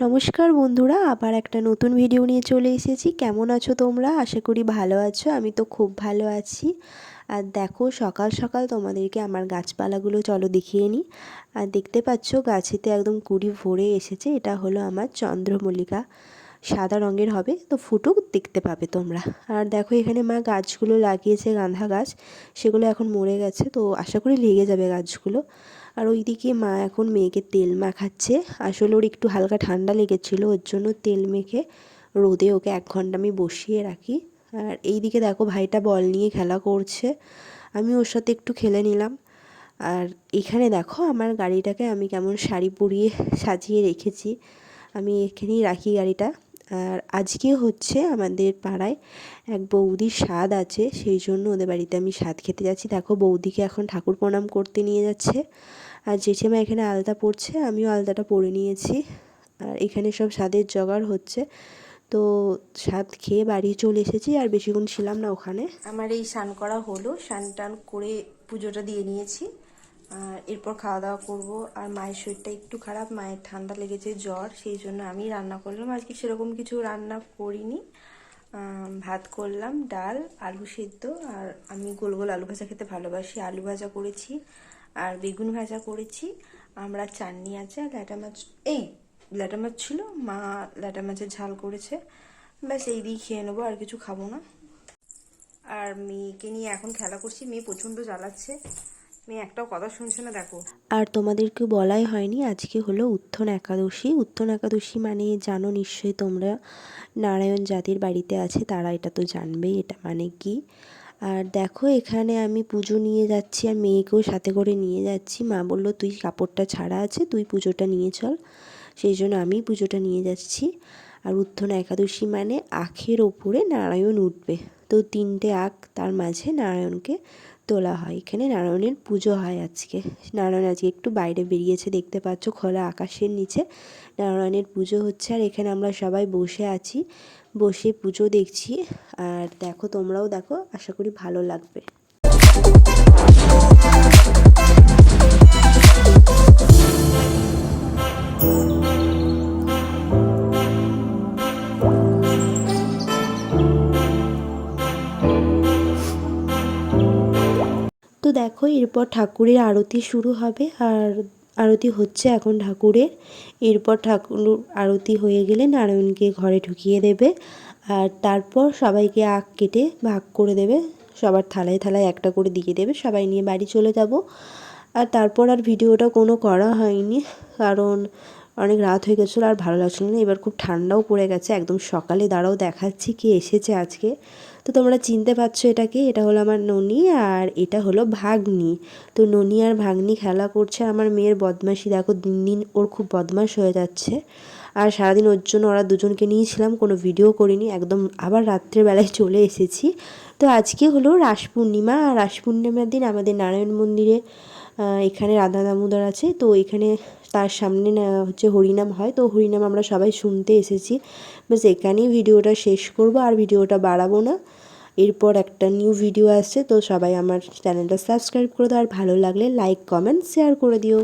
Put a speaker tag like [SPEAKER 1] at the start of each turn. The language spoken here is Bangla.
[SPEAKER 1] নমস্কার বন্ধুরা, আবার একটা নতুন ভিডিও নিয়ে চলে এসেছি। কেমন আছো তোমরা? আশা করি ভালো আছো, আমি তো খুব ভালো আছি। আর দেখো, সকাল সকাল তোমাদেরকে আমার গাছপালাগুলো চলো দেখিয়ে নিই আর দেখতে পাচ্ছ, গাছেতে একদম কুড়ি ভরে এসেছে, এটা হলো আমার চন্দ্রমল্লিকা। সাদা রঙের হবে, তো ফুটুক, দেখতে পাবে তোমরা। আর দেখো, এখানে মা গাছগুলো লাগিয়েছে গাঁধা গাছ সেগুলো এখন মরে গেছে, তো আশা করি লেগে যাবে গাছগুলো। আর ওইদিকে মা এখন মেয়েকে তেল মাখাচ্ছে। আসলে ওর একটু হালকা ঠান্ডা লেগেছিল, ওর জন্য তেল মেখে রোদে ওকে এক ঘণ্টা আমি বসিয়ে রাখি। আর এই দিকে দেখো ভাইটা বল নিয়ে খেলা করছে। আমি ওর সাথে একটু খেলে নিলাম। আর এখানে দেখো আমার গাড়িটাকে আমি কেমন শাড়ি পরিয়ে সাজিয়ে রেখেছি। আমি এখানেই রাখি গাড়িটা। আর আজকে হচ্ছে আমাদের পাড়ায় এক বৌদির স্বাদ আছে, সেই জন্য ওদের বাড়িতে আমি স্বাদ খেতে যাচ্ছি। দেখো বৌদিকে এখন ঠাকুর প্রণাম করতে নিয়ে যাচ্ছে। আর জেঠিমা এখানে আলতা পড়ছে আমিও আলতাটা পরে নিয়েছি। আর এখানে সব স্বাদের জোগাড় হচ্ছে। তো স্বাদ খেয়ে বাড়ি চলে এসেছি আর বেশিক্ষণ ছিলাম না ওখানে। আমার এই স্নান করা হলো, স্নান টান করে পুজোটা দিয়ে নিয়েছি। আর এরপর খাওয়া দাওয়া করব। আর মায়ের শরীরটা একটু খারাপ, মায়ের ঠান্ডা লেগেছে জ্বর, সেই জন্য আমি রান্না করলাম। আজকে সেরকম কিছু রান্না করিনি। ভাত করলাম, ডাল, আলু সেদ্ধ। আর আমি গোল গোল আলু ভাজা খেতে ভালোবাসি। আলু ভাজা করেছি। আর বেগুন ভাজা করেছি। আমরা চাটনি আছে ল্যাটা মাছ, এই ল্যাটা মাছ ছিল, মা ল্যাটা মাছের ঝাল করেছে। ব্যাস এই দিয়ে খেয়ে নেব, আর কিছু খাব না। আর মেয়েকে নিয়ে এখন খেলা করছি, মেয়ে প্রচণ্ড জ্বালাচ্ছে। মেয়ে একটাও কথা শুনছে না, দেখো। আর তোমাদেরকে বলাই হয়নি, আজকে হলো উত্থন একাদশী। উত্থন একাদশী মানে জানো নিশ্চয়ই তোমরা নারায়ণ জাতির বাড়িতে আছে, তারা এটা তো জানবেই, এটা মানে কি? আর দেখো, এখানে আমি পুজো নিয়ে যাচ্ছি আর মেয়েকেও সাথে করে নিয়ে যাচ্ছি। মা বলল, তুই কাপড়টা ছাড়া আছে, তুই পুজোটা নিয়ে চল। সেই জন্য আমি পুজোটা নিয়ে যাচ্ছি। আর উত্থন একাদশী মানে আখের ওপরে নারায়ণ উঠবে। তো তিনটে আখ তার মাঝে নারায়ণকে তোলা হয়। এখানে নারায়ণের পুজো হয় আজকে। নারায়ণ আজকে একটু বাইরে বেরিয়েছে, দেখতে পাচ্ছ খোলা আকাশের নিচে। নারায়ণের পুজো হচ্ছে আর এখানে আমরা সবাই বসে আছি, বসে পুজো দেখছি। আর দেখো তোমরাও দেখো, আশা করি ভালো লাগবে। দেখো, এরপর ঠাকুরের আরতি শুরু হবে। আর আরতি হচ্ছে এখন ঠাকুরের। এরপর ঠাকুর আরতি হয়ে গেলে নারায়ণকে ঘরে ঢুকিয়ে দেবে। আর তারপর সবাইকে আখ কেটে ভাগ করে দেবে। সবার থালায় থালায় একটা করে দিয়ে দেবে। সবাই নিয়ে বাড়ি চলে যাব। আর তারপর আর ভিডিওটা কোনো করা হয়নি। কারণ অনেক রাত হয়ে গেছিল আর ভালো লাগছিল না। এবার খুব ঠান্ডাও পড়ে গেছে। একদম সকালে দাঁড়াও দেখাচ্ছি কি এসেছে আজকে। তো তোমরা চিনতে পারছ এটাকে এটা হলো আমার ননি আর এটা হলো ভাগ্নি। তো ননি আর ভাগ্নি খেলা করছে আমার মেয়ের বদমাশি। দেখো দিন দিন ওর খুব বদমাশ হয়ে যাচ্ছে। আর সারাদিন ওর জন্য ওরা দুজনকে নিয়েছিলাম, কোনো ভিডিও করিনি। একদম আবার রাত্রেবেলায় চলে এসেছি। তো আজকে হলো রাস পূর্ণিমা আর রাস পূর্ণিমার দিন আমাদের নারায়ণ মন্দিরে এখানে রাধা দামোদর আছে। তো এখানে তার সামনে হচ্ছে হরিনাম হয়। তো হরিনাম আমরা সবাই শুনতে এসেছি। বাস এখানেই ভিডিওটা শেষ করব, আর ভিডিওটা বাড়াবো না। এরপর একটা নিউ ভিডিও আসছে, তো সবাই আমার চ্যানেলটা সাবস্ক্রাইব করে দাও। আর ভালো লাগলে লাইক কমেন্ট শেয়ার করে দিও।